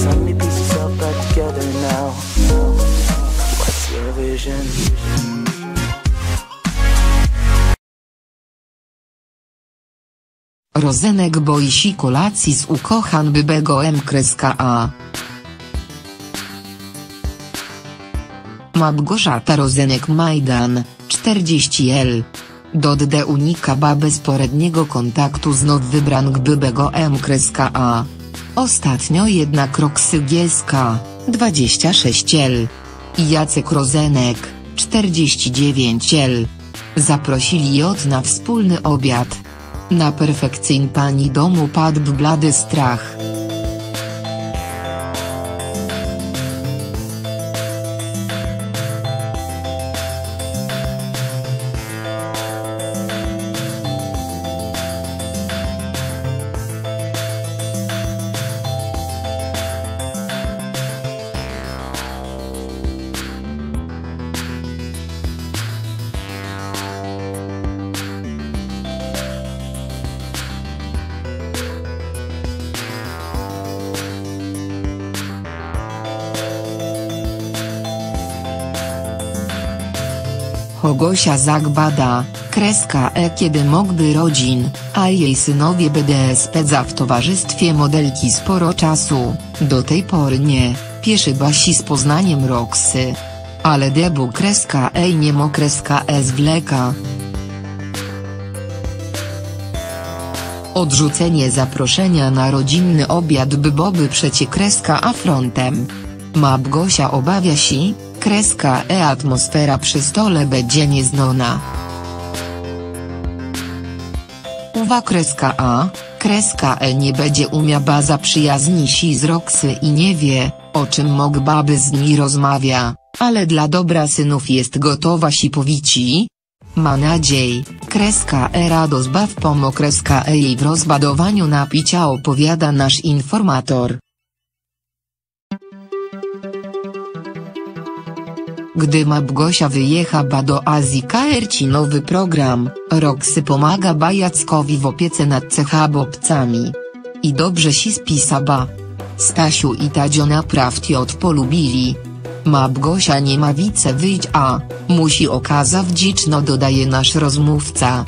Yourself back together now. What's your vision? Rozenek boi się kolacji z ukochan bybego M kreska A. Małgorzata Rozenek Majdan, 40L. Dodde unika ba bezporedniego kontaktu z now wybran bybego M kreska A. Ostatnio jednak Roksy Gieska, 26L. I Jacek Rozenek, 49L. Zaprosili od na wspólny obiad. Na perfekcyjn pani domu padł blady strach. Hogosia Zagbada, kreska E kiedy mógłby rodzin, a jej synowie BDSP za w towarzystwie modelki sporo czasu, do tej pory nie, pieszy Basi z Poznaniem Roxy. Ale debu kreska E i niemo kreska E zwleka. Odrzucenie zaproszenia na rodzinny obiad byłoby przecie kreska A frontem. Małgosia obawia się, kreska E atmosfera przy stole będzie nieznana. Uwa kreska A, kreska E nie będzie umia baza przyjaźni się z Roxy i nie wie, o czym mogłaby z niej rozmawia, ale dla dobra synów jest gotowa się powici. Ma nadziei, kreska E rado zbaw pomo kreska E jej w rozbadowaniu napicia opowiada nasz informator. Gdy Małgosia wyjechała do Azji KRci nowy program, Roxy pomaga Bajackowi w opiece nad cechabobcami. I dobrze się spisaba. Stasiu i Tadzio naprawdę odpolubili. Małgosia nie ma wice wyjść a, musi okazać dziczno dodaje nasz rozmówca.